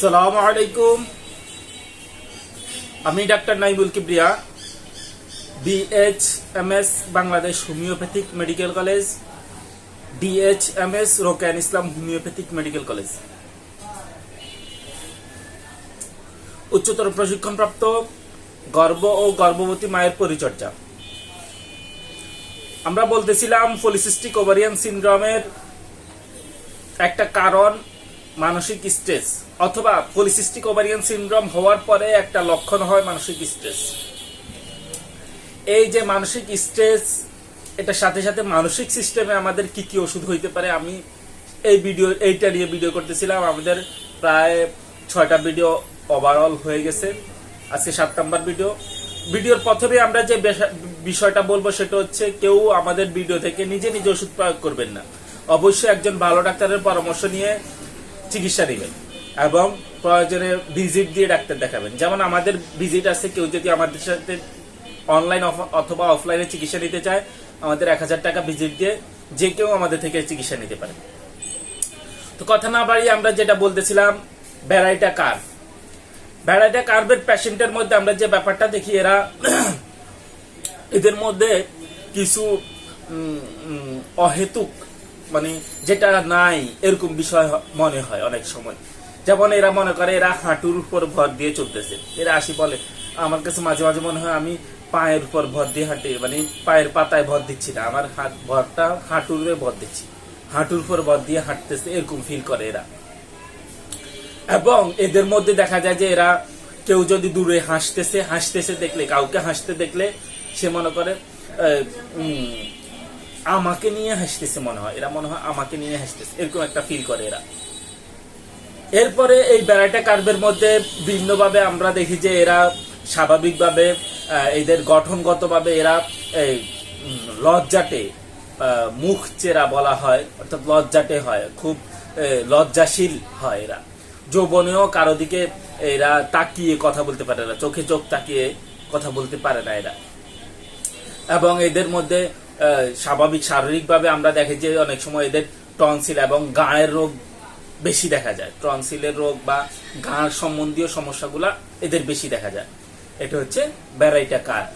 আসসালামু আলাইকুম। আমি doctor Naibul Kibria BHMS Bangladesh homeopathic medical college DHMS Roken Islam homeopathic medical college. উচ্চতর প্রশিক্ষণপ্রাপ্ত গর্ভ ও গর্ভবতী মায়ের পরিচর্যা। আমরা বলতেছিলাম পলিসিস্টিক ওভারিয়ান সিনড্রোমের একটা কারণ মানসিক স্ট্রেস অথবা পলিসিস্টিক ওভারিয়ান সিনড্রোম হওয়ার পরে একটা লক্ষণ হয় মানসিক স্ট্রেস এই যে মানসিক স্ট্রেস এটার সাথে সাথে মানসিক সিস্টেমে আমাদের কি কি ওষুধ হইতে পারে আমি এই ভিডিও এইটা নিয়ে ভিডিও করতেছিলাম। আমাদের প্রায় ছয়টা ভিডিও ওভারঅল হয়ে গেছে। আজকে সাত নাম্বার ভিডিও ভিডিওর প্রথমে আমরা যে বিষয়টা বলব সেটা হচ্ছে কেউ আমাদের ভিডিও থেকে নিজে নিজে ওষুধ প্রয়োগ করবেন না। অবশ্যই একজন ভালো ডাক্তারের পরামর্শ নিয়ে চিকিৎসা নেবেন এবং প্রয়োজনে ভিজিট দিয়ে ডাক্তার দেখাবেন। যেমন আমাদের ভিজিট আছে, কেউ যদি আমাদের সাথে অনলাইন অথবা অফলাইনে চিকিৎসা নিতে চায়, আমাদের এক হাজার টাকা ভিজিট দিয়ে যে কেউ আমাদের থেকে চিকিৎসা নিতে পারে। তো কথা না বাড়িয়ে আমরা যেটা বলতেছিলাম, ভ্যারাইটা কার্ভ। ভ্যারাইটা কার্ভের পেশেন্টের মধ্যে আমরা যে ব্যাপারটা দেখি, এরা এদের মধ্যে কিছু অহেতুক মানে যেটা নাই এরকম বিষয় মনে হয় অনেক সময়। যেমন এরা মনে করে এরা হাঁটুর উপর ভর দিয়ে চলতেছে। এরা আসি বলে, আমার কাছে মাঝে মাঝে মনে হয় আমি পায়ের উপর ভর দিয়ে হাঁটি মানে পায়ের পাতায় ভর দিচ্ছি না, আমার হাত ভরটা হাঁটুর ভর দিচ্ছি। হাঁটুর উপর ভর দিয়ে হাঁটতেছে, এরকম ফিল করে এরা। এবং এদের মধ্যে দেখা যায় যে এরা কেউ যদি দূরে হাসতেছে হাসতেছে দেখলে, কাউকে হাসতে দেখলে সে মনে করে আমাকে নিয়ে হাসতেছে মনে হয়। এরা মনে হয় আমাকে নিয়ে হাসতেছে। এরকম একটা ফিল করে এরা। এরপরে এই বেড়াটা কার্ভের মধ্যে ভিন্নভাবে আমরা দেখি যে এরা স্বাভাবিকভাবে এদের গঠনগতভাবে এরা এই লজ্জাটে মুখ চেরা বলা হয়, অর্থাৎ লজ্জাটে হয়, খুব লজ্জাশীল হয় এরা। যৌবনেও কারও দিকে এরা তাকিয়ে কথা বলতে পারে না, চোখে চোখ তাকিয়ে কথা বলতে পারে না এরা। এবং এদের মধ্যে স্বাভাবিক, শারীরিকভাবে আমরা দেখি যে অনেক সময় এদের টনসিল এবং গাঁয়ের রোগ বেশি দেখা যায়। টনসিলের রোগ বা গাঁর সম্বন্ধীয় সমস্যাগুলা এদের বেশি দেখা যায়। এটা হচ্ছে ব্যারাইটা কার?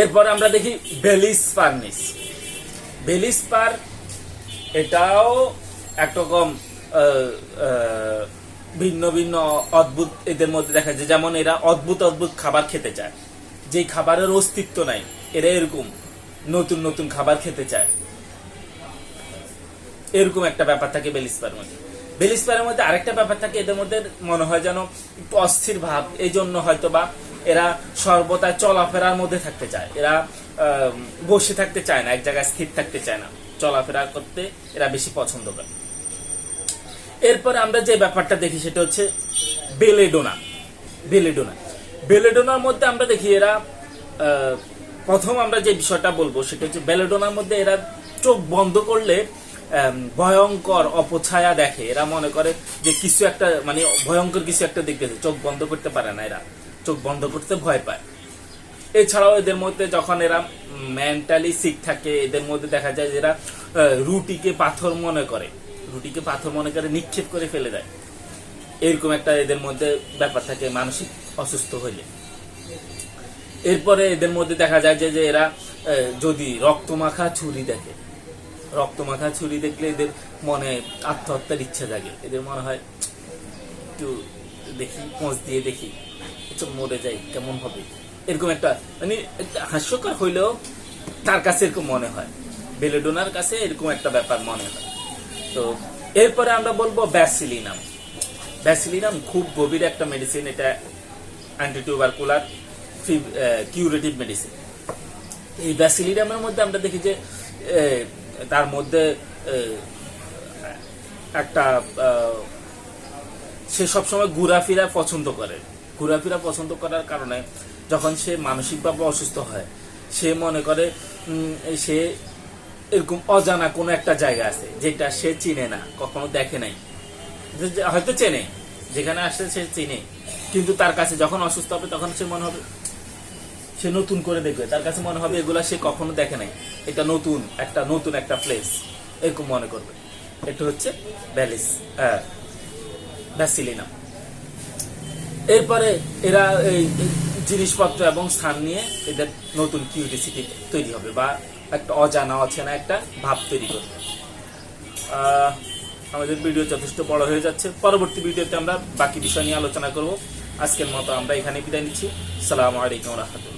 এরপর আমরা দেখি বেলিস ফার্নিস বেলিস পার এটাও একরকম ভিন্ন ভিন্ন অদ্ভুত এদের মধ্যে দেখা যায়। যেমন এরা অদ্ভুত অদ্ভুত খাবার খেতে চায়। যেই খাবারের অস্তিত্ব নাই। এরা এরকম নতুন নতুন খাবার খেতে চায়। এরকম একটা ব্যাপার থাকে বেলিসপার মধ্যে। বেলিসপারের মধ্যে আরেকটা ব্যাপার থাকে, এদের মধ্যে মনে হয় যেন একটু অস্থির ভাব। এই জন্য হয়তো বা এরা সর্বদা চলাফেরার মধ্যে থাকতে চায়। এরা বসে থাকতে চায় না, এক জায়গায় স্থির থাকতে চায় না। চলাফেরা করতে এরা বেশি পছন্দ করে। এরপরে আমরা যে ব্যাপারটা দেখি সেটা হচ্ছে বেলেডোনা। বেলেডোনা। বেলেডোনার মধ্যে আমরা দেখি এরা প্রথম আমরা যে বিষয়টা বলব সেটা হচ্ছে বেলেডোনার মধ্যে এরা চোখ বন্ধ করলে ভয়ঙ্কর অপছায়া দেখে। এরা মনে করে যে কিছু একটা মানে ভয়ঙ্কর কিছু একটা দেখতেছে চোখ বন্ধ করতে পারে না এরা। চোখ বন্ধ করতে ভয় পায়। এছাড়াও এদের মধ্যে যখন এরা মেন্টালি সিক থাকে, এদের মধ্যে দেখা যায় যে এরা রুটিকে পাথর মনে করে। রুটিকে পাথর মনে করে নিক্ষেপ করে ফেলে দেয়। এরকম একটা এদের মধ্যে ব্যাপার থাকে, মানসিক অসুস্থ হইলে। এরপরে এদের মধ্যে দেখা যায় যে এরা যদি রক্তমাখা ছুরি দেখে, রক্তমাখা ছুরি দেখলে এদের মনে আত্মহত্যার ইচ্ছা জাগে। এদের মনে হয়, একটু দেখি, পোঁচ দিয়ে দেখি, একটু মরে যাই, কেমন হবে? এরকম একটা মানে হাস্যকর হইলেও তার কাছে এরকম মনে হয়। বেলেডোনার কাছে এরকম একটা ব্যাপার মনে হয়। তো, এরপরে আমরা বলব ব্যাসিলিনাম। ব্যাসিলিনাম খুব গভীর একটা মেডিসিন এটা অ্যান্টিটিউবারকুলার কিউরেটিভ মেডিসিন এই ব্যাসিলিনামের মধ্যে আমরা দেখি যে তার মধ্যে একটা সে সবসময় ঘোরাফেরা পছন্দ করে। ঘোরাফেরা পছন্দ করার কারণে যখন সে মানসিকভাবে অসুস্থ হয়, সে মনে করে সে এরকম অজানা কোনো একটা জায়গা আছে যেটা সে চিনে না, কখনো দেখে নাই। হয়তো চেনে, যেখানে আসছে সে চিনে। কিন্তু তার কাছে যখন অসুস্থ হবে, তখন সে মনে হবে সে নতুন করে দেখবে। তার কাছে মনে হবে এগুলা সে কখনো দেখে নাই। এটা নতুন, একটা নতুন একটা প্লেস এরকম মনে করবে। এটা হচ্ছে ব্যালিস ভ্যাসিলিনাম এরপরে এরা এই জিনিসপত্র এবং স্থান নিয়ে এদের নতুন কিউরিসিটি তৈরি হবে বা একটা অজানা, অচেনা একটা ভাব তৈরি করবে। আমাদের ভিডিও যথেষ্ট বড় হয়ে যাচ্ছে। পরবর্তী ভিডিওতে আমরা বাকি বিষয় নিয়ে আলোচনা করব। আজকের মতো আমরা এখানে বিদায় নিচ্ছি। সালামু আলাইকুম রহমতুল্লাহ।